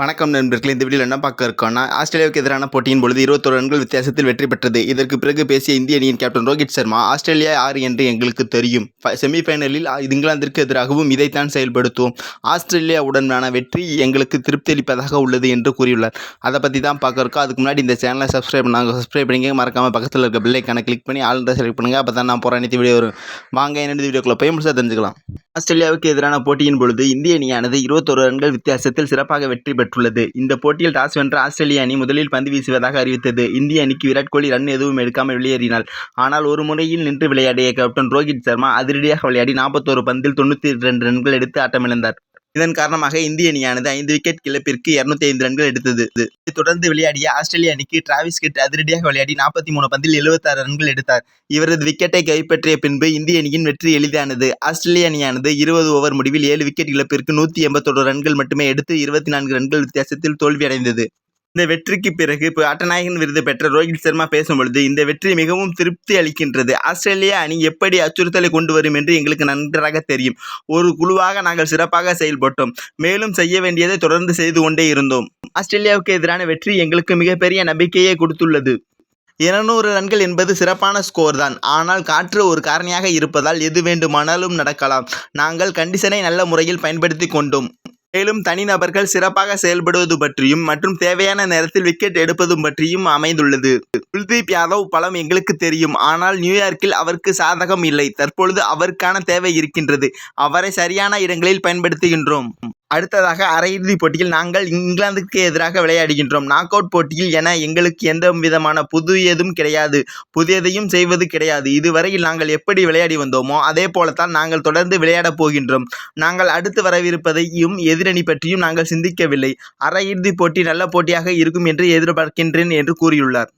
வணக்கம் நண்பர்களே இந்த வீடியோவில் என்ன பார்க்க இருக்கோம்னா ஆஸ்திரேலியாவுக்கு எதிரான போட்டியின் பொழுது இருபத்தொரு ரன்கள் வித்தியாசத்தில் வெற்றி பெற்றது. இதற்கு பிறகு பேசிய இந்திய அணியின் கேப்டன் ரோஹித் சர்மா ஆஸ்திரேலியா யார் என்று எங்களுக்கு தெரியும். செமிஃபைனலில் இங்கிலாந்திற்கு எதிராகவும் இதைத்தான் செயல்படுத்துவோம். ஆஸ்திரேலியாவுடனான வெற்றி எங்களுக்கு திருப்தி அளிப்பதாக உள்ளது என்று கூறியுள்ளார். அதை பற்றி தான் பார்க்க இருக்கோம். அதுக்கு முன்னாடி இந்த சேனலை சப்ஸ்கிரைப் பண்ணாங்க சப்ஸ்கிரைப் பண்ணிங்க மறக்காமல் பக்கத்தில் இருக்க பில்லைக்கான கிளிக் பண்ணி ஆல்ரெடி செலக்ட் பண்ணுங்கள் அப்போ தான் நான் போகிற அனைத்து வீடியோ வரும். வாங்க என்னென்ன வீடியோக்குள்ளே போய் முடிச்சா தெரிஞ்சுக்கலாம். ஆஸ்திரேலியாவுக்கு எதிரான போட்டியின் பொழுது இந்திய அணியானது இருபத்தொரு ரன்கள் வித்தியாசத்தில் சிறப்பாக வெற்றி பெற்றுள்ளது. இந்த போட்டியில் டாஸ் வென்ற ஆஸ்திரேலிய அணி முதலில் பந்து வீசுவதாக அறிவித்தது. இந்திய அணிக்கு விராட் கோலி ரன் எதுவும் எடுக்காமல் வெளியேறினார் ஆனால் ஒரு முறையில் நின்று விளையாடிய கேப்டன் ரோஹித் சர்மா அதிரடியாக விளையாடி நாற்பத்தோரு பந்தில் தொண்ணூற்றி ரெண்டு ரன்கள் எடுத்து ஆட்டமிழந்தார். இதன் காரணமாக இந்திய அணியானது ஐந்து விக்கெட் இழப்பிற்கு இருநூத்தி ஐந்து ரன்கள் எடுத்தது. இதைத் தொடர்ந்து விளையாடிய ஆஸ்திரேலிய அணிக்கு டிராவிஸ் கிட் அதிரடியாக விளையாடி நாற்பத்தி மூணு பந்தில் எழுபத்தாறு ரன்கள் எடுத்தார். இவரது விக்கெட்டை கைப்பற்றிய பின்பு இந்திய அணியின் வெற்றி எளிதானது. ஆஸ்திரேலிய அணியானது இருபது ஓவர் முடிவில் ஏழு விக்கெட் இழப்பிற்கு நூற்றி எண்பத்தொரு ரன்கள் மட்டுமே எடுத்து இருபத்தி நான்கு ரன்கள் வித்தியாசத்தில் தோல்வியடைந்தது. இந்த வெற்றிக்கு பிறகு இப்போ ஆட்டநாயகன் விருது பெற்ற ரோஹித் சர்மா பேசும்பொழுது இந்த வெற்றி மிகவும் திருப்தி அளிக்கின்றது. ஆஸ்திரேலிய அணி எப்படி அச்சுறுத்தலை கொண்டு வரும் என்று எங்களுக்கு நன்றாக தெரியும். ஒரு குழுவாக நாங்கள் சிறப்பாக செயல்பட்டோம். மேலும் செய்ய வேண்டியதை தொடர்ந்து செய்து கொண்டே இருந்தோம். ஆஸ்திரேலியாவுக்கு எதிரான வெற்றி எங்களுக்கு மிகப்பெரிய நம்பிக்கையை கொடுத்துள்ளது. இருநூறு ரன்கள் என்பது சிறப்பான ஸ்கோர் தான். ஆனால் காற்று ஒரு காரணியாக இருப்பதால் எது வேண்டுமானாலும் நடக்கலாம். நாங்கள் கண்டிஷனை நல்ல முறையில் பயன்படுத்தி கொண்டோம். மேலும் தனிநபர்கள் சிறப்பாக செயல்படுவது பற்றியும் மற்றும் தேவையான நேரத்தில் விக்கெட் எடுப்பதும் பற்றியும் அமைந்துள்ளது. குல்தீப் யாதவ் பலம் எங்களுக்கு தெரியும். ஆனால் நியூயார்க்கில் அவருக்கு சாதகம் இல்லை. தற்பொழுது அவருக்கான தேவை இருக்கின்றது. அவரை சரியான இடங்களில் பயன்படுத்துகின்றோம். அடுத்ததாக அரையிறுதிப் போட்டியில் நாங்கள் இங்கிலாந்துக்கு எதிராக விளையாடுகின்றோம். நாக் அவுட் போட்டியில் என எங்களுக்கு எந்த விதமான புதியதும் கிடையாது. புதியதையும் செய்வது கிடையாது. இதுவரையில் நாங்கள் எப்படி விளையாடி வந்தோமோ அதே போலத்தான் நாங்கள் தொடர்ந்து விளையாடப் போகின்றோம். நாங்கள் அடுத்து வரவிருப்பதையும் எதிரணி பற்றியும் நாங்கள் சிந்திக்கவில்லை. அரையிறுதிப் போட்டி நல்ல போட்டியாக இருக்கும் என்று எதிர்பார்க்கின்றேன் என்று கூறியுள்ளார்.